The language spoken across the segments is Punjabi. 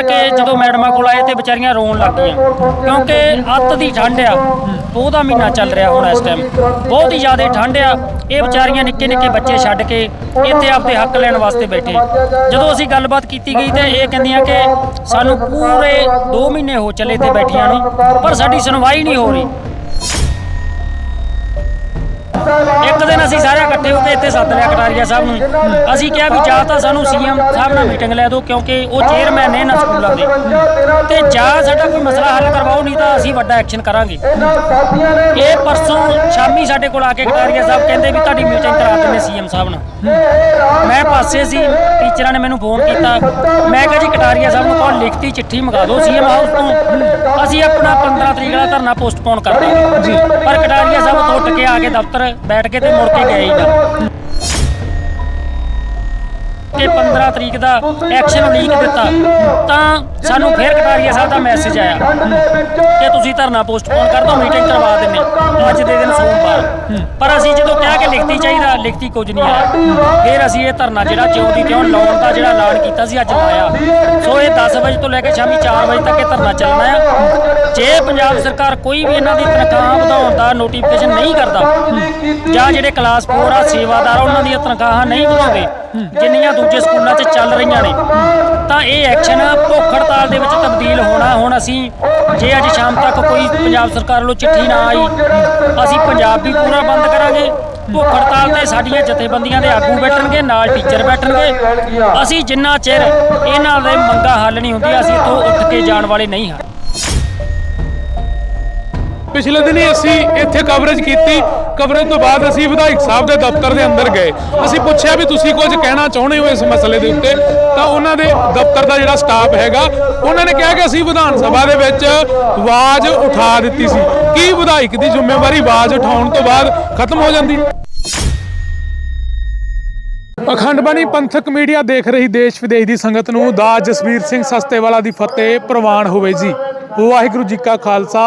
ਉਤਰ ਜਦੋਂ ਮੈਡਮਾਂ ਕੋਲ ਆਏ ਤੇ ਵਿਚਾਰੀਆਂ ਰੋਣ ਲੱਗ ਗਈਆਂ। ਕਿਉਂਕਿ ਅੱਤ ਦੀ ਠੰਡ ਆ ਉਹਦਾ ਮਹੀਨਾ ਚੱਲ ਰਿਹਾ ਹੁਣ ਇਸ ਟਾਈਮ ਬਹੁਤ ਹੀ ਜ਼ਿਆਦਾ ਠੰਡ ਆ। ਇਹ ਵਿਚਾਰੀਆਂ ਨਿੱਕੇ ਨਿੱਕੇ ਬੱਚੇ ਛੱਡ ਕੇ ਇੱਥੇ ਆਪਦੇ ਹੱਕ ਲੈਣ ਵਾਸਤੇ ਬੈਠੇ। ਜਦੋਂ ਅਸੀਂ ਗੱਲਬਾਤ ਕੀਤੀ ਗਈ ਤੇ ਇਹ ਕਹਿੰਦੀਆਂ ਕਿ ਸਾਨੂੰ ਪੂਰੇ 2 ਮਹੀਨੇ ਹੋ ਚੱਲੇ ਇੱਥੇ ਬੈਠੀਆਂ ਨੂੰ, ਪਰ ਸਾਡੀ ਸੁਣਵਾਈ ਨਹੀਂ ਹੋ ਰਹੀ। ਇੱਕ ਦਿਨ ਅਸੀਂ ਸਾਰੇ ਇਕੱਠੇ ਹੋ ਕੇ ਇੱਥੇ ਸੱਦ ਲਿਆ ਕਟਾਰੀਆ ਸਾਹਿਬ ਨੂੰ। ਅਸੀਂ ਕਿਹਾ ਵੀ ਜਾਂ ਤਾਂ ਸਾਨੂੰ ਸੀਐਮ ਸਾਹਿਬ ਨਾਲ ਮੀਟਿੰਗ ਲੈ ਦਿਓ ਕਿਉਂਕਿ ਉਹ ਚੇਅਰਮੈਨ ਨੇ ਨਾ ਸਕੂਲਾਂ ਦੇ। ਤੇ ਜਾਂ ਸਾਡਾ ਕੋਈ ਮਸਲਾ ਹੱਲ ਕਰਵਾਓ ਨਹੀਂ ਤਾਂ ਅਸੀਂ ਵੱਡਾ ਐਕਸ਼ਨ ਕਰਾਂਗੇ। ਇਹ ਪਰਸੋਂ ਸ਼ਾਮੀ ਸਾਡੇ ਕੋਲ ਆ ਕੇ ਕਟਾਰੀਆ ਸਾਹਿਬ ਕਹਿੰਦੇ ਵੀ ਤੁਹਾਡੀ ਮੀਟਿੰਗ ਸੀਐਮ ਸਾਹਿਬ ਨਾਲ ਮੈਂ ਪਾਸੇ ਸੀ ਟੀਚਰਾਂ ਨੇ ਮੈਨੂੰ ਫੋਨ ਕੀਤਾ। ਮੈਂ ਕਿਹਾ ਜੀ ਕਟਾਰੀਆ ਸਾਹਿਬ ਨੂੰ ਕੋਲ ਲਿਖਤੀ ਚਿੱਠੀ ਮੰਗਾ ਦਿਓ ਸੀਐਮ ਹਾਊਸ ਤੋਂ। ਅਸੀਂ ਆਪਣਾ 15 ਤਰੀਕ ਦਾ ਧਰਨਾ ਪੋਸਟਪੋਨ ਕਰ ਦਾਂਗੇ ਪਰ ਕਟਾਰੀਆ ਸਾਹਿਬ ਤੋਂ ਉੱਠ ਕੇ ਆ ਕੇ ਦਫ਼ਤਰ ਬੈਠ ਕੇ ਤੇ ਮੁੜ ਕੇ ਗਏ ਹੀ ਨਾ। ਕਿ 15 ਤਰੀਕ ਦਾ ਐਕਸ਼ਨ ਲੀਕ ਦਿੱਤਾ ਤਾਂ ਸਾਨੂੰ ਫੇਰ ਕਟਾਰੀਆ ਸਾਹਿਬ ਦਾ ਮੈਸੇਜ ਆਇਆ ਕਿ ਤੁਸੀਂ ਧਰਨਾ ਪੋਸਟਪੋਨ ਕਰ ਦਿਓ ਮੀਟਿੰਗ ਕਰਵਾ ਦਿੰਨੇ ਅੱਜ ਦੇ ਦਿਨ ਸੋਮਵਾਰ। ਪਰ ਅਸੀਂ ਜਦੋਂ ਕਿਹਾ ਕਿ ਲਿਖਤੀ ਚਾਹੀਦਾ ਲਿਖਤੀ ਕੁਝ ਨਹੀਂ ਆਇਆ। ਫਿਰ ਅਸੀਂ ਇਹ ਧਰਨਾ ਜਿਹੜਾ ਜਿਉਂ ਦੀ ਤਿਉਂ ਲਾਉਣ ਦਾ ਜਿਹੜਾ ਐਲਾਨ ਕੀਤਾ ਸੀ ਅੱਜ ਲਾਇਆ। ਸੋ ਇਹ 10 ਵਜੇ ਤੋਂ ਲੈ ਕੇ ਸ਼ਾਮੀ 4 ਵਜੇ ਤੱਕ ਇਹ ਧਰਨਾ ਚੱਲਣਾ ਹੈ ਜੇ ਪੰਜਾਬ ਸਰਕਾਰ ਕੋਈ ਵੀ ਇਹਨਾਂ ਦੀ ਤਨਖਾਹ ਵਧਾਉਣ ਦਾ ਨੋਟੀਫਿਕੇਸ਼ਨ ਨਹੀਂ ਕਰਦਾ ਜਾਂ ਜਿਹੜੇ ਕਲਾਸ 4 ਆ ਸੇਵਾਦਾਰ ਆ, ਉਹਨਾਂ ਦੀਆਂ ਤਨਖਾਹਾਂ ਨਹੀਂ ਵਧਾਉਂਦੇ ਜਿੰਨੀਆਂ ਦੂਜੇ ਸਕੂਲਾਂ 'ਚ ਚੱਲ ਰਹੀਆਂ ਨੇ, ਤਾਂ ਇਹ ਐਕਸ਼ਨ ਭੁੱਖ ਹੜਤਾਲ ਦੇ ਵਿੱਚ ਤਬਦੀਲ ਹੋਣਾ, ਹੁਣ ਅਸੀਂ ਜੇ ਅੱਜ ਸ਼ਾਮ ਤੱਕ ਕੋਈ ਪੰਜਾਬ ਸਰਕਾਰ ਵੱਲੋਂ ਚਿੱਠੀ ਨਾ ਆਈ, ਅਸੀਂ ਪੰਜਾਬ ਵੀ ਪੂਰਾ ਬੰਦ ਕਰਾਂਗੇ। ਭੁੱਖ ਹੜਤਾਲ ਤੇ ਸਾਡੀਆਂ ਜਥੇਬੰਦੀਆਂ ਦੇ ਆਗੂ ਬੈਠਣਗੇ, ਨਾਲ ਟੀਚਰ ਬੈਠਣਗੇ। ਅਸੀਂ ਜਿੰਨਾ ਚਿਰ ਇਹਨਾਂ ਦੇ ਮੰਗਾਂ ਹੱਲ ਨਹੀਂ ਹੁੰਦੀ ਅਸੀਂ ਇੱਥੋਂ ਉੱਠ ਕੇ ਜਾਣ ਵਾਲੇ ਨਹੀਂ ਹਾਂ। ਪਿਛਲੇ ਦਿਨੀ ਅਸੀਂ ਇੱਥੇ ਕਵਰੇਜ ਕੀਤੀ ਕਵਰੇਜ ਤੋਂ ਬਾਅਦ ਅਸੀਂ ਵਿਧਾਇਕ ਸਾਹਿਬ ਦੇ ਦਫ਼ਤਰ ਦੇ ਅੰਦਰ ਗਏ। ਅਸੀਂ ਪੁੱਛਿਆ ਵੀ ਤੁਸੀਂ ਕੁਝ ਕਹਿਣਾ ਚਾਹੁੰਦੇ ਹੋ ਇਸ ਮਸਲੇ ਦੇ ਉੱਤੇ? ਤਾਂ ਉਹਨਾਂ ਦੇ ਦਫ਼ਤਰ ਦਾ ਜਿਹੜਾ ਸਟਾਫ ਹੈਗਾ, ਉਹਨਾਂ ਨੇ ਕਿਹਾ ਕਿ ਅਸੀਂ ਵਿਧਾਨ ਸਭਾ ਦੇ ਵਿੱਚ ਆਵਾਜ਼ ਉਠਾ ਦਿੱਤੀ ਸੀ। ਕੀ ਵਿਧਾਇਕ ਦੀ ਜ਼ਿੰਮੇਵਾਰੀ ਆਵਾਜ਼ ਉਠਾਉਣ ਤੋਂ ਬਾਅਦ ਖਤਮ ਹੋ ਜਾਂਦੀ? ਅਖੰਡ ਬਾਣੀ ਪੰਥਕ ਮੀਡੀਆ ਦੇਖ ਰਹੀ ਦੇਸ਼ ਵਿਦੇਸ਼ ਦੀ ਸੰਗਤ ਨੂੰ ਦਾ ਜਸਵੀਰ ਸਿੰਘ ਸਸਤੇਵਾਲਾ ਦੀ ਫਤਿਹ ਪ੍ਰਵਾਨ ਹੋਵੇ ਜੀ। ਵਾਹਿਗੁਰੂ ਜੀ ਕਾ ਖਾਲਸਾ,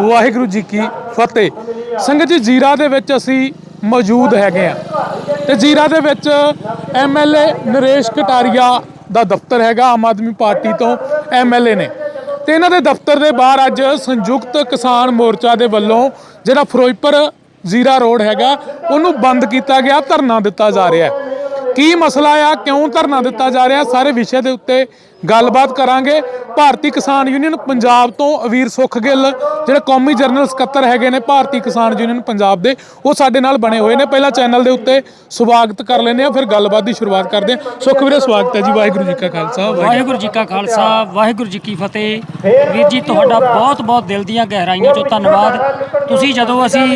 ਵਾਹਿਗੁਰੂ ਜੀ ਕੀ ਫਤਿਹ। ਸੰਗਤ ਜੀ, ਜੀਰਾ ਦੇ ਵਿੱਚ ਅਸੀਂ ਮੌਜੂਦ ਹੈਗੇ ਆ ਤੇ ਜੀਰਾ ਦੇ ਵਿੱਚ ਐਮਐਲਏ ਨਰੇਸ਼ ਕਟਾਰੀਆ ਦਾ ਦਫ਼ਤਰ ਹੈਗਾ, ਆਮ ਆਦਮੀ ਪਾਰਟੀ ਤੋਂ ਐਮਐਲਏ ਨੇ। ਤੇ ਇਹਨਾਂ ਦੇ ਦਫ਼ਤਰ ਦੇ ਬਾਹਰ ਅੱਜ ਸੰਯੁਕਤ ਕਿਸਾਨ ਮੋਰਚਾ ਦੇ ਵੱਲੋਂ ਜਿਹੜਾ ਫਿਰੋਜ਼ਪੁਰ ਜ਼ੀਰਾ ਰੋਡ ਹੈਗਾ, ਉਹਨੂੰ ਬੰਦ ਕੀਤਾ ਗਿਆ, ਧਰਨਾ ਦਿੱਤਾ ਜਾ ਰਿਹਾ ਹੈ। ਕੀ ਮਸਲਾ ਆ? ਕਿਉਂ ਧਰਨਾ ਦਿੱਤਾ ਜਾ ਰਿਹਾ? ਸਾਰੇ ਵਿਸ਼ੇ ਦੇ ਉੱਤੇ ਗੱਲਬਾਤ ਕਰਾਂਗੇ। ਭਾਰਤੀ ਕਿਸਾਨ ਯੂਨੀਅਨ ਪੰਜਾਬ ਤੋਂ ਅਵੀਰ ਸੁਖ ਗਿੱਲ ਜਿਹੜੇ ਕੌਮੀ ਜਨਰਲ ਸਕੱਤਰ ਹੈਗੇ ਨੇ ਭਾਰਤੀ ਕਿਸਾਨ ਯੂਨੀਅਨ ਪੰਜਾਬ ਦੇ ਉਹ ਸਾਡੇ ਨਾਲ ਬਣੇ ਹੋਏ ਨੇ। ਪਹਿਲਾਂ ਚੈਨਲ ਦੇ ਉੱਤੇ ਸਵਾਗਤ ਕਰ ਲੈਂਦੇ ਆ ਫਿਰ ਗੱਲਬਾਤ ਦੀ ਸ਼ੁਰੂਆਤ ਕਰਦੇ ਆ ਸੁਖ ਵੀਰੇ ਸਵਾਗਤ ਹੈ ਜੀ। ਵਾਹਿਗੁਰੂ ਜੀ ਕਾ ਖਾਲਸਾ ਵਾਹਿਗੁਰੂ ਜੀ ਕਾ ਖਾਲਸਾ ਵਾਹਿਗੁਰੂ ਜੀ ਕੀ ਫਤਿਹ। ਵੀਰ ਜੀ ਤੁਹਾਡਾ ਬਹੁਤ ਬਹੁਤ ਦਿਲ ਦੀਆਂ ਗਹਿਰਾਈਆਂ ਚੋਂ ਧੰਨਵਾਦ। ਤੁਸੀਂ ਜਦੋਂ ਅਸੀਂ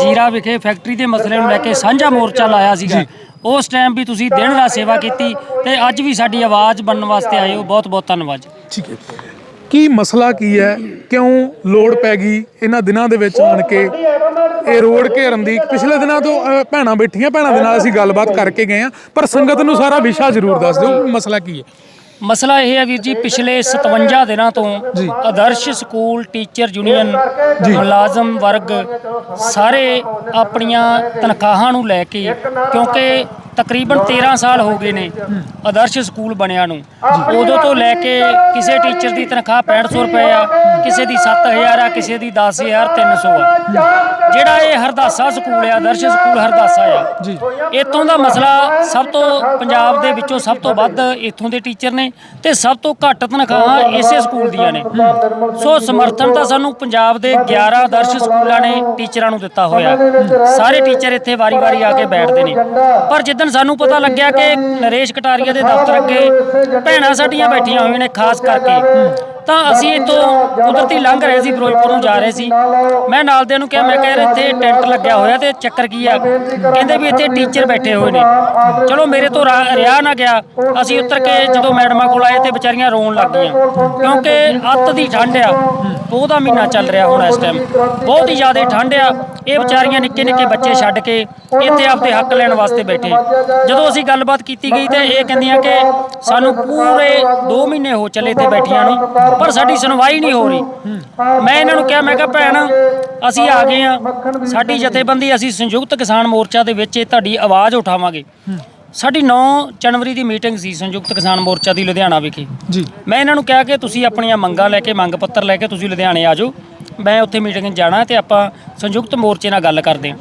ਜੀਰਾ ਵਿਖੇ ਫੈਕਟਰੀ ਦੇ ਮਸਲੇ ਨੂੰ ਲੈ ਕੇ ਸਾਂਝਾ ਮੋਰਚਾ ਲਾਇਆ ਸੀਗਾ ਉਸ ਟਾਈਮ ਵੀ ਤੁਸੀਂ ਦਿਨ ਰਾਤ ਸੇਵਾ ਕੀਤੀ ਤੇ ਅੱਜ ਵੀ ਸਾਡੀ ਆਵਾਜ਼ ਬਣਨ ਵਾਸਤੇ ਆਏ ਹੋ। ਬਹੁਤ ਬਹੁਤ ਧੰਨਵਾਦ ਜੀ। ਠੀਕ ਹੈ। ਕੀ ਮਸਲਾ ਕੀ ਹੈ? ਕਿਉਂ ਲੋੜ ਪੈ ਗਈ ਇਹਨਾਂ ਦਿਨਾਂ ਦੇ ਵਿੱਚ ਆਣ ਕੇ? ਇਹ ਰੋਡ ਘੇਰਨ ਦੀ ਪਿਛਲੇ ਦਿਨਾਂ ਤੋਂ ਅਹ, ਭੈਣਾਂ ਬੈਠੀਆਂ ਭੈਣਾਂ ਦੇ ਨਾਲ ਅਸੀਂ ਗੱਲਬਾਤ ਕਰਕੇ ਗਏ ਆ ਪਰ ਸੰਗਤ ਨੂੰ ਸਾਰਾ ਵਿਸ਼ਾ ਜ਼ਰੂਰ ਦੱਸ ਦਿਓ ਮਸਲਾ ਕੀ ਹੈ? ਮਸਲਾ ਇਹ ਹੈ ਵੀਰ ਜੀ ਪਿਛਲੇ 57 ਦਿਨਾਂ ਤੋਂ ਆਦਰਸ਼ ਸਕੂਲ ਟੀਚਰ ਯੂਨੀਅਨ ਮੁਲਾਜ਼ਮ ਵਰਗ ਸਾਰੇ ਆਪਣੀਆਂ ਤਨਖਾਹਾਂ ਨੂੰ ਲੈ ਕੇ ਕਿਉਂਕਿ ਤਕਰੀਬਨ 13 ਸਾਲ ਹੋ ਗਏ ਨੇ ਆਦਰਸ਼ ਸਕੂਲ ਬਣਿਆ ਨੂੰ। ਉਦੋਂ ਤੋਂ ਲੈ ਕੇ ਕਿਸੇ ਟੀਚਰ ਦੀ ਤਨਖਾਹ 6500 ਰੁਪਏ ਆ ਕਿਸੇ ਦੀ 7000 ਆ ਕਿਸੇ ਦੀ 10300 ਆ। ਜਿਹੜਾ ਇਹ ਹਰਦਾਸਾ ਸਕੂਲ ਆ ਆਦਰਸ਼ ਸਕੂਲ ਹਰਦਾਸਾ ਆ ਜੀ। ਇੱਥੋਂ ਦਾ ਮਸਲਾ ਸਭ ਤੋਂ ਪੰਜਾਬ ਦੇ ਵਿੱਚੋਂ ਸਭ ਤੋਂ ਵੱਧ ਇੱਥੋਂ ਦੇ ਟੀਚਰ ਨੇ ਤੇ ਸਭ ਤੋਂ ਘੱਟ ਤਨਖਾਹਾਂ ਇਸੇ ਸਕੂਲ ਦੀਆਂ ਨੇ। ਸੋ ਸਮਰਥਨ ਤਾਂ ਸਾਨੂੰ ਪੰਜਾਬ ਦੇ 11 ਆਦਰਸ਼ ਸਕੂਲਾਂ ਨੇ ਟੀਚਰਾਂ ਨੂੰ ਦਿੱਤਾ ਹੋਇਆ। ਸਾਰੇ ਟੀਚਰ ਇੱਥੇ ਵਾਰੀ-ਵਾਰੀ ਆ ਕੇ ਬੈਠਦੇ ਨੇ। ਪਰ ਦਿਨ ਸਾਨੂੰ ਪਤਾ ਲੱਗਿਆ ਕਿ ਨਰੇਸ਼ ਕਟਾਰੀਆ ਦੇ ਦਫ਼ਤਰ ਅੱਗੇ ਭੈਣਾਂ ਸਾਡੀਆਂ ਬੈਠੀਆਂ ਹੋਈਆਂ ਨੇ, ਖਾਸ ਕਰਕੇ। ਤਾਂ ਅਸੀਂ ਇੱਥੋਂ ਕੁਦਰਤੀ ਲੰਘ ਰਹੇ ਸੀ ਫਿਰੋਜ਼ਪੁਰ ਨੂੰ ਜਾ ਰਹੇ ਸੀ। ਮੈਂ ਨਾਲ ਦੇ ਨੂੰ ਕਿਹਾ ਮੈਂ ਕਿਹਾ ਯਾਰ ਇੱਥੇ ਟੈਂਟ ਲੱਗਿਆ ਹੋਇਆ ਤੇ ਚੱਕਰ ਕੀ ਆ? ਕਹਿੰਦੇ ਵੀ ਇੱਥੇ ਟੀਚਰ ਬੈਠੇ ਹੋਏ ਨੇ। ਚਲੋ ਮੇਰੇ ਤੋਂ ਰਾ- ਰਿਹਾ ਨਾ ਗਿਆ। ਅਸੀਂ ਉੱਤਰ ਕੇ ਜਦੋਂ ਮੈਡਮਾਂ ਕੋਲ ਆਏ ਤੇ ਵਿਚਾਰੀਆਂ ਰੋਣ ਲੱਗ ਗਈਆਂ। ਕਿਉਂਕਿ ਅੱਤ ਦੀ ਠੰਡ ਆ। ਉਹਦਾ ਮਹੀਨਾ ਚੱਲ ਰਿਹਾ ਹੁਣ ਇਸ ਟਾਈਮ ਬਹੁਤ ਹੀ ਜ਼ਿਆਦਾ ਠੰਡ ਆ। ਇਹ ਵਿਚਾਰੀਆਂ ਨਿੱਕੇ ਨਿੱਕੇ ਬੱਚੇ ਛੱਡ ਕੇ ਇੱਥੇ ਆਪਦੇ ਹੱਕ ਲੈਣ ਵਾਸਤੇ ਬੈਠੇ। ਜਦੋਂ ਅਸੀਂ ਗੱਲਬਾਤ ਕੀਤੀ ਗਈ ਤੇ ਇਹ ਕਹਿੰਦੀਆਂ ਕਿ ਸਾਨੂੰ ਪੂਰੇ 2 ਮਹੀਨੇ ਹੋ ਚੱਲੇ ਇੱਥੇ ਬੈਠੀਆਂ ਨੂੰ। ਪਰ ਸਾਡੀ ਸੁਣਵਾਈ ਨਹੀਂ ਹੋ ਰਹੀ। ਮੈਂ ਇਹਨਾਂ ਨੂੰ ਕਿਹਾ ਮੈਂ ਕਿਹਾ ਭੈਣ ਅਸੀਂ ਆ ਗਏ ਆ ਸਾਡੀ ਜਥੇਬੰਦੀ ਅਸੀਂ ਸੰਯੁਕਤ ਕਿਸਾਨ ਮੋਰਚਾ ਦੇ ਵਿੱਚ ਇਹ ਤੁਹਾਡੀ ਆਵਾਜ਼ ਉਠਾਵਾਂਗੇ। ਸਾਡੀ 9 ਜਨਵਰੀ ਦੀ ਮੀਟਿੰਗ ਸੀ ਸੰਯੁਕਤ ਕਿਸਾਨ ਮੋਰਚਾ ਦੀ ਲੁਧਿਆਣਾ ਵਿਖੇ। ਜੀ। ਮੈਂ ਇਹਨਾਂ ਨੂੰ ਕਿਹਾ ਕਿ ਤੁਸੀਂ ਆਪਣੀਆਂ ਮੰਗਾਂ ਲੈ ਕੇ ਮੰਗ ਪੱਤਰ ਲੈ ਕੇ ਤੁਸੀਂ ਲੁਧਿਆਣੇ ਆ ਜਾਓ। ਮੈਂ ਉੱਥੇ ਮੀਟਿੰਗ ਜਾਣਾ ਤੇ ਆਪਾਂ ਸੰਯੁਕਤ ਮੋਰਚੇ ਨਾਲ ਗੱਲ ਕਰਦੇ ਹਾਂ।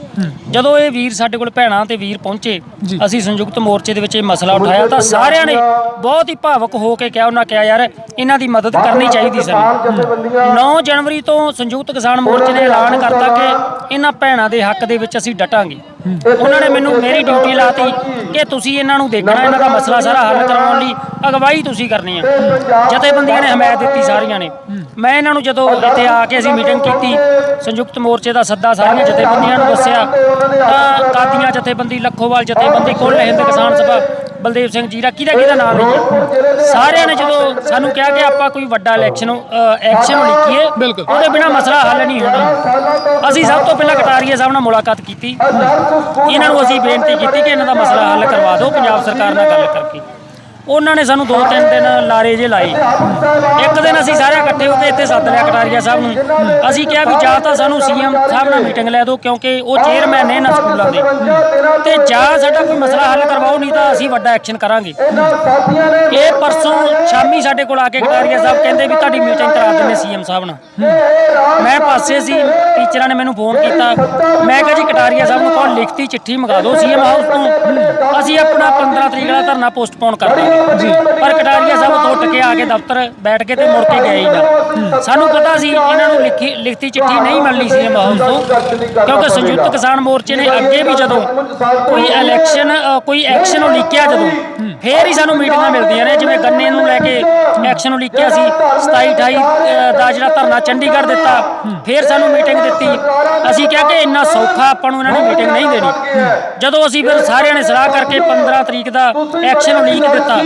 ਜਦੋਂ ਇਹ ਵੀਰ ਸਾਡੇ ਕੋਲ ਭੈਣਾਂ ਤੇ ਵੀਰ ਪਹੁੰਚੇ। ਅਸੀਂ ਸੰਯੁਕਤ ਮੋਰਚੇ ਦੇ ਵਿੱਚ ਇਹ ਮਸਲਾ ਉਠਾਇਆ ਤਾਂ ਸਾਰਿਆਂ ਨੇ ਬਹੁਤ ਹੀ ਭਾਵਕ ਹੋ ਕੇ ਕਿਹਾ ਉਹਨਾਂ ਕਿਹਾ ਯਾਰ ਇਹਨਾਂ ਦੀ ਮਦਦ ਕਰਨੀ ਚਾਹੀਦੀ ਸਾਨੂੰ। 9 ਜਨਵਰੀ ਤੋਂ ਸੰਯੁਕਤ ਕਿਸਾਨ ਮੋਰਚੇ ਨੇ ਐਲਾਨ ਕਰਤਾ ਕਿ ਇਹਨਾਂ ਭੈਣਾਂ ਦੇ ਹੱਕ ਦੇ ਵਿੱਚ ਅਸੀਂ ਡਟਾਂਗੇ। ਉਹਨਾਂ ਨੇ ਮੈਨੂੰ ਮੇਰੀ ਡਿਊਟੀ ਲਾਤੀ ਕਿ ਤੁਸੀਂ ਇਹਨਾਂ ਨੂੰ ਦੇਖਣਾ ਇਹਨਾਂ ਦਾ ਮਸਲਾ ਸਾਰਾ ਹੱਲ ਕਰਵਾਉਣ ਲਈ ਅਗਵਾਈ ਤੁਸੀਂ ਕਰਨੀ ਹੈ ਜਥੇਬੰਦੀਆਂ ਨੇ ਹਮਾਇਤ ਦਿੱਤੀ ਸਾਰੀਆਂ ਨੇ। ਮੈਂ ਇਹਨਾਂ ਨੂੰ ਜਦੋਂ ਇੱਥੇ ਆ ਕੇ ਅਸੀਂ ਮੀਟਿੰਗ ਕੀਤੀ ਸੰਯੁਕਤ ਮੋਰਚੇ ਦਾ ਸੱਦਾ ਸਾਰੀਆਂ ਜਥੇਬੰਦੀਆਂ ਨੂੰ ਦੱਸਿਆ ਤਾਂ ਕਾਦੀਆਂ ਜਥੇਬੰਦੀ ਲੱਖੋਵਾਲ ਜਥੇਬੰਦੀ ਕੁੱਲ ਹਿੰਦ ਕਿਸਾਨ ਸਭਾ ਬਲਦੇਵ ਸਿੰਘ ਜੀਰਾ ਕਿਹਦਾ ਕਿਹਦਾ ਨਾਮ ਲਈਏ ਸਾਰਿਆਂ ਨੇ ਜਦੋਂ ਸਾਨੂੰ ਕਿਹਾ ਕਿ ਆਪਾਂ ਕੋਈ ਵੱਡਾ ਇਲੈਕਸ਼ਨ ਐਕਸ਼ਨ ਲਿਖੀਏ। ਉਹਦੇ ਬਿਨਾ ਮਸਲਾ ਹੱਲ ਨਹੀਂ ਹੋਣਾ। ਅਸੀਂ ਸਭ ਤੋਂ ਪਹਿਲਾਂ ਕਟਾਰੀਆ ਸਾਹਿਬ ਨਾਲ ਮੁਲਾਕਾਤ ਕੀਤੀ। ਇਹਨਾਂ ਨੂੰ ਅਸੀਂ ਬੇਨਤੀ ਕੀਤੀ ਕਿ ਇਹਨਾਂ ਦਾ ਮਸਲਾ ਹੱਲ ਕਰਵਾ ਦਿਓ, ਪੰਜਾਬ ਸਰਕਾਰ ਨਾਲ ਗੱਲ ਕਰਕੇ। ਉਹਨਾਂ ਨੇ ਸਾਨੂੰ ਦੋ ਤਿੰਨ ਦਿਨ ਲਾਰੇ ਜੇ ਲਾਏ। ਇੱਕ ਦਿਨ ਅਸੀਂ ਸਾਰੇ ਇਕੱਠੇ ਹੋ ਕੇ ਇੱਥੇ ਸੱਦ ਲਿਆ ਕਟਾਰੀਆ ਸਾਹਿਬ ਨੂੰ। ਅਸੀਂ ਕਿਹਾ ਵੀ ਜਾਂ ਤਾਂ ਸਾਨੂੰ ਸੀਐਮ ਸਾਹਿਬ ਨਾਲ ਮੀਟਿੰਗ ਲੈ ਦਿਓ ਕਿਉਂਕਿ ਉਹ ਚੇਅਰਮੈਨ ਨੇ ਇਹਨਾਂ ਸਕੂਲਾਂ ਦੇ। ਤੇ ਜਾਂ ਸਾਡਾ ਕੋਈ ਮਸਲਾ ਹੱਲ ਕਰਵਾਓ, ਨਹੀਂ ਤਾਂ ਅਸੀਂ ਵੱਡਾ ਐਕਸ਼ਨ ਕਰਾਂਗੇ। ਇਹ ਪਰਸੋਂ ਸ਼ਾਮੀ ਸਾਡੇ ਕੋਲ ਆ ਕੇ ਕਟਾਰੀਆ ਸਾਹਿਬ ਕਹਿੰਦੇ ਵੀ ਤੁਹਾਡੀ ਮੀਟਿੰਗ ਕਰਾ ਦਿੰਦੇ ਸੀਐਮ ਸਾਹਿਬ ਨਾਲ। ਮੈਂ ਪਾਸੇ ਸੀ, ਟੀਚਰਾਂ ਨੇ ਮੈਨੂੰ ਫੋਨ ਕੀਤਾ। ਮੈਂ ਕਿਹਾ ਜੀ ਕਟਾਰੀਆ ਸਾਹਿਬ ਨੂੰ ਕੋਲ ਲਿਖਤੀ ਚਿੱਠੀ ਮੰਗਾ ਦਿਓ ਸੀਐਮ ਹਾਊਸ ਤੋਂ। ਅਸੀਂ ਆਪਣਾ 15 ਤਰੀਕ ਦਾ ਧਰਨਾ ਪੋਸਟਪੋਨ ਕਰ ਦਾਂਗੇ ਜੀ ਪਰ ਕਟਾਰੀਆ ਸਾਹਿਬ ਤੋਂ ਉੱਠ ਕੇ ਆ ਕੇ ਦਫ਼ਤਰ ਬੈਠ ਕੇ ਤੇ ਮੁੜ ਕੇ ਗਏ ਹੀ ਨਾ। ਸਾਨੂੰ ਪਤਾ ਸੀ ਇਹਨਾਂ ਨੂੰ ਲਿਖੀ ਲਿਖਤੀ ਚਿੱਠੀ ਨਹੀਂ ਮਿਲਣੀ ਸੀਐਮ ਹਾਊਸ ਤੋਂ ਕਿਉਂਕਿ ਸੰਯੁਕਤ ਕਿਸਾਨ ਮੋਰਚੇ ਨੇ ਅੱਗੇ ਵੀ ਜਦੋਂ ਕੋਈ ਇਲੈਕਸ਼ਨ ਕੋਈ ਐਕਸ਼ਨ ਨੂੰ ਲਿਖਿਆ ਜਦੋਂ। ਫੇਰ ਹੀ ਸਾਨੂੰ ਮੀਟਿੰਗਾਂ ਮਿਲਦੀਆਂ ਨੇ, ਜਿਵੇਂ ਗੰਨੇ ਨੂੰ ਲੈ ਕੇ ਐਕਸ਼ਨ ਉਲੀਕਿਆ ਸੀ 27 28 ਦਾ ਜਿਹੜਾ ਧਰਨਾ ਚੰਡੀਗੜ੍ਹ ਦਿੱਤਾ, ਫੇਰ ਸਾਨੂੰ ਮੀਟਿੰਗ ਦਿੱਤੀ। ਅਸੀਂ ਕਿਹਾ ਕਿ ਇੰਨਾ ਸੌਖਾ ਆਪਾਂ ਨੂੰ ਇਹਨਾਂ ਨੇ ਮੀਟਿੰਗ ਨਹੀਂ ਦੇਣੀ। ਜਦੋਂ ਅਸੀਂ ਫਿਰ ਸਾਰਿਆਂ ਨੇ ਸਲਾਹ ਕਰਕੇ 15 ਤਰੀਕ ਦਾ ਐਕਸ਼ਨ ਉਲੀਕ ਦਿੱਤਾ,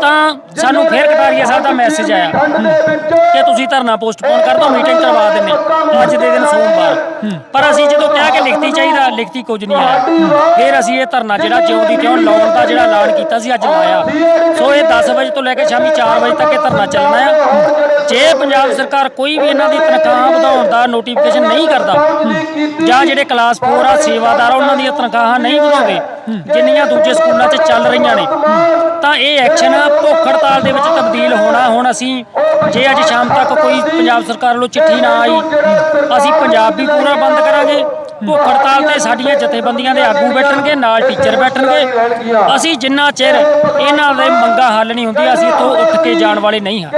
ਤਾਂ ਸਾਨੂੰ ਫੇਰ ਕਟਾਰੀਆ ਸਾਹਿਬ ਦਾ ਮੈਸੇਜ ਆਇਆ ਕਿ ਤੁਸੀਂ ਧਰਨਾ ਪੋਸਟਪੋਨ ਕਰ ਦਿਓ ਮੀਟਿੰਗ ਕਰਵਾ ਦਿੰਨੇ ਅੱਜ ਦੇ ਦਿਨ ਸੋਮਵਾਰ। ਪਰ ਅਸੀਂ ਜਦੋਂ ਕਿਹਾ ਕਿ ਲਿਖਤੀ ਚਾਹੀਦਾ, ਲਿਖਤੀ ਕੁਝ ਨਹੀਂ ਆਇਆ। ਫੇਰ ਅਸੀਂ ਇਹ ਧਰਨਾ ਜਿਹੜਾ ਜਿਉਂ ਦੀ ਤਿਉਂ ਲਾਉਣ ਦਾ ਜਿਹੜਾ ਐਲਾਨ ਕੀਤਾ ਸੀ, ਅੱਜ ਲਾਇਆ ਸੋ ਇਹ 10 ਵਜੇ ਤੋਂ ਲੈ ਕੇ ਸ਼ਾਮੀ 4 ਵਜੇ ਤੱਕ ਇਹ ਧਰਨਾ ਚੱਲਣਾ ਆ। ਜੇ ਪੰਜਾਬ ਸਰਕਾਰ ਕੋਈ ਵੀ ਇਹਨਾਂ ਦੀ ਤਨਖਾਹਾਂ ਵਧਾਉਣ ਦਾ ਨੋਟੀਫਿਕੇਸ਼ਨ ਨਹੀਂ ਕਰਦਾ ਜਾਂ ਜਿਹੜੇ ਕਲਾਸ 4 ਆ ਸੇਵਾਦਾਰ ਉਹਨਾਂ ਦੀਆਂ ਤਨਖਾਹਾਂ ਨਹੀਂ ਵਧਾਉਂਦੇ ਜਿੰਨੀਆਂ ਦੂਜੇ ਸਕੂਲਾਂ 'ਚ ਚੱਲ ਰਹੀਆਂ ਨੇ ਤਾਂ ਇਹ ਐਕਸ਼ਨ ਭੁੱਖ ਹੜਤਾਲ ਦੇ ਵਿੱਚ ਤਬਦੀਲ ਹੋਣਾ। ਹੁਣ ਅਸੀਂ ਜੇ ਅੱਜ ਸ਼ਾਮ ਤੱਕ ਕੋਈ ਪੰਜਾਬ ਸਰਕਾਰ ਵੱਲੋਂ ਚਿੱਠੀ ਨਾ ਆਈ ਅਸੀਂ ਪੰਜਾਬ ਵੀ ਪੂਰਾ ਬੰਦ ਕਰਾਂਗੇ। ਭੁੱਖ ਹੜਤਾਲ ਤੇ ਸਾਡੀਆਂ ਜਥੇਬੰਦੀਆਂ ਦੇ ਆਗੂ ਬੈਠਣਗੇ ਨਾਲ ਟੀਚਰ ਬੈਠਣਗੇ। ਅਸੀਂ ਜਿੰਨਾ ਚਿਰ ਇਹਨਾਂ ਦੇ ਮੰਗਾਂ ਹੱਲ ਨਹੀਂ ਹੁੰਦੀਆਂ ਅਸੀਂ ਇੱਥੋਂ ਉੱਠ ਕੇ ਜਾਣ ਵਾਲੇ ਨਹੀਂ ਹਾਂ।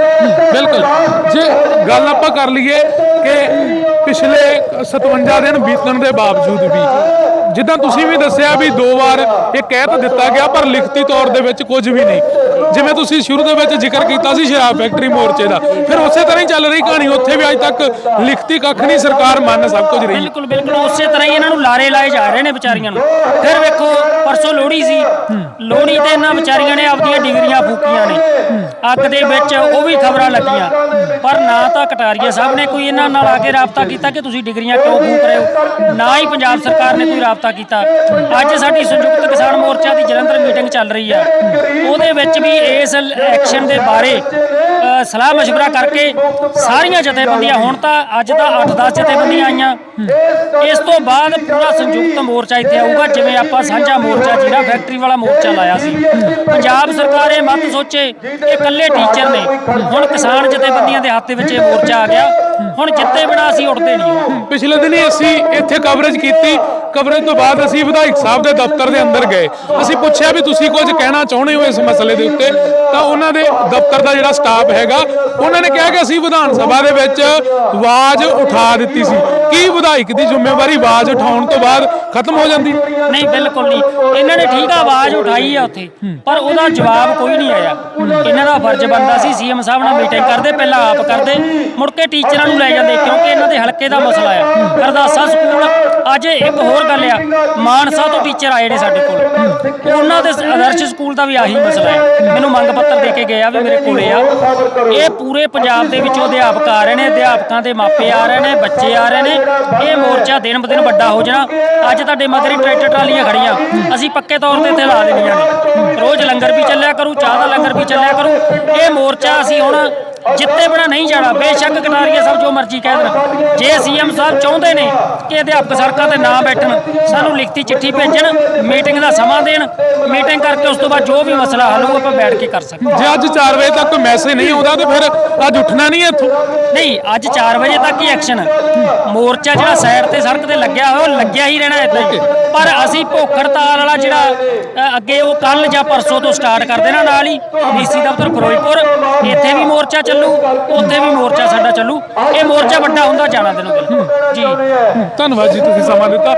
ਬਿਲਕੁਲ। ਜੇ ਗੱਲ ਆਪਾਂ ਕਰ ਲਈਏ ਕਿ ਪਿਛਲੇ 57 ਦਿਨ ਬੀਤਣ ਦੇ ਬਾਵਜੂਦ ਵੀ ਜਿੱਦਾਂ ਤੁਸੀਂ ਵੀ ਦੱਸਿਆ ਵੀ ਦੋ ਵਾਰ ਇਹ ਕਹਿ ਤਾਂ ਦਿੱਤਾ ਗਿਆ ਪਰ ਲਿਖਤੀ ਤੌਰ ਦੇ ਵਿੱਚ ਕੁਝ ਵੀ ਨਹੀਂ। ਜਿਵੇਂ ਤੁਸੀਂ ਸ਼ੁਰੂ ਦੇ ਵਿੱਚ ਜ਼ਿਕਰ ਕੀਤਾ ਸੀ ਸ਼ਰਾਬ ਫੈਕਟਰੀ ਮੋਰਚੇ ਦਾ ਫਿਰ ਉਸੇ ਤਰ੍ਹਾਂ ਹੀ ਚੱਲ ਰਹੀ ਕਹਾਣੀ ਉੱਥੇ ਵੀ ਅੱਜ ਤੱਕ ਲਿਖਤੀ ਕੱਖ ਨਹੀਂ ਸਰਕਾਰ ਮੰਨ ਸਭ ਕੁਝ ਰਹੀ। ਬਿਲਕੁਲ ਬਿਲਕੁਲ ਉਸੇ ਲਾਰੇ ਲਾਏ ਜਾ ਰਹੇ ਨੇ ਵਿਚਾਰੀਆਂ ਨੂੰ। ਫਿਰ ਵੇਖੋ ਪਰਸੋਂ ਲੋਹੜੀ ਸੀ ਲੋਹੜੀ ਤੇ ਇਹਨਾਂ ਵਿਚਾਰੀਆਂ ਨੇ ਆਪਣੀਆਂ ਡਿਗਰੀਆਂ ਫੂਕੀਆਂ ਨੇ ਅੱਗ ਦੇ ਵਿੱਚ ਉਹ ਵੀ ਖਬਰਾਂ ਲੱਗੀਆਂ ਪਰ ਨਾ ਤਾਂ ਕਟਾਰੀਆ ਸਾਹਿਬ ਨੇ ਕੋਈ ਇਹਨਾਂ ਨਾਲ ਆ ਕੇ ਰਾਬਤਾ ਕੀਤਾ ਕਿ ਤੁਸੀਂ ਡਿਗਰੀਆਂ ਕਿਉਂ ਫੂਕ ਰਹੇ ਹੋ ਨਾ ਹੀ ਪੰਜਾਬ ਸਰਕਾਰ ਨੇ ਕੋਈ ਰਾਬਤਾ ਕੀਤਾ ਅੱਜ ਸਾਡੀ ਸੰਯੁਕਤ ਕਿਸਾਨ ਮੋਰਚਾ ਦੀ ਜਲੰਧਰ ਮੀਟਿੰਗ ਚੱਲ ਰਹੀ ਆ ਉਹਦੇ ਵਿੱਚ ਵੀ ਇਸ ਐਕਸ਼ਨ ਦੇ ਬਾਰੇ ਅ, ਸਲਾਹ مشورہ ਕਰਕੇ ਸਾਰੀਆਂ ਜਥੇਬੰਦੀਆਂ ਹੁਣ ਤਾਂ ਅੱਜ ਤਾਂ 8-10 ਜਥੇਬੰਦੀਆਂ ਆਈਆਂ ਇਸ ਤੋਂ ਬਾਅਦ ਪੂਰਾ ਸੰਯੁਕਤ ਮੋਰਚਾ ਇੱਥੇ ਆਊਗਾ ਜਿਵੇਂ ਆਪਾਂ ਸਾਂਝਾ ਮੋਰਚਾ ਜਿਹੜਾ ਫੈਕਟਰੀ ਵਾਲਾ ਮੋਰਚਾ ਲਾਇਆ ਸੀ। ਪੰਜਾਬ ਸਰਕਾਰ ਇਹ ਮਤ ਸੋਚੇ ਕਿ ਇਕੱਲੇ ਟੀਚਰ ਨੇ। ਹੁਣ ਕਿਸਾਨ ਜਥੇਬੰਦੀਆਂ ਦੇ ਹੱਥ ਦੇ ਵਿੱਚ ਇਹ ਮੋਰਚਾ ਆ ਗਿਆ। ਹੁਣ ਜਿੱਤੇ ਬਿਨਾ ਅਸੀਂ ਉੱਠਦੇ ਨਹੀਂ ਪਿਛਲੇ ਦਿਨੀ ਅਸੀਂ ਇੱਥੇ ਕਵਰੇਜ ਕੀਤੀ। ਕਵਰੇਜ ਤੋਂ ਬਾਅਦ ਅਸੀਂ ਵਿਧਾਇਕ ਸਾਹਿਬ ਦੇ ਦਫ਼ਤਰ ਦੇ ਅੰਦਰ ਗਏ। ਅਸੀਂ ਪੁੱਛਿਆ ਵੀ ਤੁਸੀਂ ਕੁਝ ਕਹਿਣਾ ਚਾਹੁੰਦੇ ਹੋ ਇਸ ਮਸਲੇ ਦੇ ਉੱਤੇ? ਤਾਂ ਉਹਨਾਂ ਦੇ ਦਫ਼ਤਰ ਦਾ ਜਿਹੜਾ ਸਟਾਫ ਹੈਗਾ ਉਹਨਾਂ ਨੇ ਕਿਹਾ ਕਿ ਅਸੀਂ ਵਿਧਾਨ ਸਭਾ ਦੇ ਵਿੱਚ ਆਵਾਜ਼ ਉਠਾ ਦਿੱਤੀ ਸੀ। ਕੀ ਵਿਧਾਇਕ ਦੀ ਜ਼ਿੰਮੇਵਾਰੀ ਆਵਾਜ਼ ਉਠਾਉਣ ਤੋਂ ਬਾਅਦ ਖਤਮ ਹੋ ਜਾਂਦੀ। ਨਹੀਂ, ਬਿਲਕੁਲ ਨਹੀਂ। ਇਹਨਾਂ ਨੇ ਠੀਕ ਆ ਆਵਾਜ਼ ਉਠਾਈ ਆ ਉੱਥੇ, ਪਰ ਉਹਦਾ ਜਵਾਬ ਕੋਈ ਨਹੀਂ ਆਇਆ। ਇਹਨਾਂ ਦਾ ਫਰਜ਼ ਬਣਦਾ ਸੀ ਸੀਐਮ ਸਾਹਿਬ ਨਾਲ ਮੀਟਿੰਗ ਕਰਦੇ, ਪਹਿਲਾਂ ਆਪ ਕਰਦੇ, ਮੁੜ ਕੇ ਟੀਚਰਾਂ ਨੂੰ ਲੈ ਜਾਂਦੇ, ਕਿਉਂਕਿ ਇਹਨਾਂ ਦੇ ਹਲਕੇ ਦਾ ਮਸਲਾ ਆ। ਹਰਦਾਸਾ ਸਕੂਲ, ਅੱਜ ਇੱਕ ਹੋਰ ਗੱਲ ਆ, ਮਾਨਸਾ ਤੋਂ ਟੀਚਰ ਆਏ ਨੇ ਸਾਡੇ ਕੋਲ। ਉਹਨਾਂ ਦੇ ਆਦਰਸ਼ ਸਕੂਲ ਦਾ ਵੀ ਆਹੀ ਮਸਲਾ ਹੈ ਮੈਨੂੰ ਮੰਗ ਪੱਤਰ ਦੇ ਕੇ ਗਏ ਆ ਵੀ ਮੇਰੇ ਕੋਲੇ ਆ। ਇਹ ਪੂਰੇ ਪੰਜਾਬ ਦੇ ਵਿੱਚੋਂ ਅਧਿਆਪਕ ਆ ਰਹੇ ਨੇ, ਅਧਿਆਪਕਾਂ ਦੇ ਮਾਪੇ ਆ ਰਹੇ ਨੇ, ਬੱਚੇ ਆ ਰਹੇ ਨੇ। ਇਹ ਮੋਰਚਾ ਦਿਨ ਬ ਦਿਨ ਵੱਡਾ ਹੋ ਜਾਣਾ। ਅੱਜ ਤੁਹਾਡੇ ਮਗਰ ਹੀ ਟਰੈਕਟਰ ਟਰਾਲੀਆਂ ਖੜੀਆਂ। ਅਸੀਂ ਪੱਕੇ ਤੌਰ ਤੇ ਇੱਥੇ ਲਾ ਦੇਣੀਆਂ ਨੇ। ਰੋਜ਼ ਲੰਗਰ ਵੀ ਚੱਲਿਆ ਕਰੂ, ਚਾਹ ਦਾ ਲੰਗਰ ਵੀ ਚੱਲਿਆ ਕਰੂ। ਇਹ ਮੋਰਚਾ ਅਸੀਂ ਹੁਣ ਜਿੱਤੇ ਬਣਾ ਨਹੀਂ ਜਾਣਾ ਬੇਸ਼ੱਕ ਕਟਾਰੀਆ ਸਾਹਿਬ ਜੋ ਮਰਜ਼ੀ ਕਹਿ ਦੇਣ। ਜੇ ਸੀਐਮ ਸਾਹਿਬ ਚਾਹੁੰਦੇ ਨੇ ਕਿ ਅਧਿਆਪਕ ਸੜਕਾਂ ਤੇ ਨਾ ਬੈਠਣ ਸਾਨੂੰ ਲਿਖਤੀ ਚਿੱਠੀ ਭੇਜਣ ਮੀਟਿੰਗ ਦਾ ਸਮਾਂ ਦੇਣ ਮੀਟਿੰਗ ਕਰਕੇ ਉਸ ਤੋਂ ਬਾਅਦ ਜੋ ਵੀ ਮਸਲਾ ਹੱਲ ਹੋਊ ਆਪਾਂ ਬੈਠ ਕੇ ਕਰ ਸਕਦੇ ਜੇ ਅੱਜ 4 ਵਜੇ ਤੱਕ ਮੈਸੇਜ ਨਹੀਂ ਆਉਂਦਾ ਤੇ ਫਿਰ ਅੱਜ ਉੱਠਣਾ ਨਹੀਂ ਇੱਥੋਂ। ਨਹੀਂ ਅੱਜ 4 ਵਜੇ ਤੱਕ ਹੀ ਐਕਸ਼ਨ ਮੋਰਚਾ ਜਿਹੜਾ ਸਾਈਡ ਤੇ ਸੜਕ ਤੇ ਲੱਗਿਆ ਹੋਇਆ ਉਹ ਲੱਗਿਆ ਹੀ ਰਹਿਣਾ ਹੀ ਪਰ ਅਸੀਂ ਭੁੱਖ ਹੜਤਾਲ ਵਾਲਾ ਜਿਹੜਾ ਅੱਗੇ ਉਹ ਕੱਲ ਜਾਂ ਪਰਸੋਂ ਤੋਂ ਸਟਾਰਟ ਕਰ ਦੇਣਾ ਨਾਲ ਹੀ ਡੀਸੀ ਦਫ਼ਤਰ ਫਿਰੋਜ਼ਪੁਰ। ਇੱਥੇ ਵੀ ਮੋਰਚਾ ਚੱਲੂ। ਉੱਥੇ ਵੀ ਮੋਰਚਾ ਸਾਡਾ ਚੱਲੂ। ਇਹ ਮੋਰਚਾ ਵੱਡਾ ਹੁੰਦਾ ਜਾਣਾ ਦਿਨੋਂ ਦਿਨ ਜੀ। ਧੰਨਵਾਦ ਜੀ ਤੁਸੀਂ ਸਮਾਂ ਦਿੱਤਾ।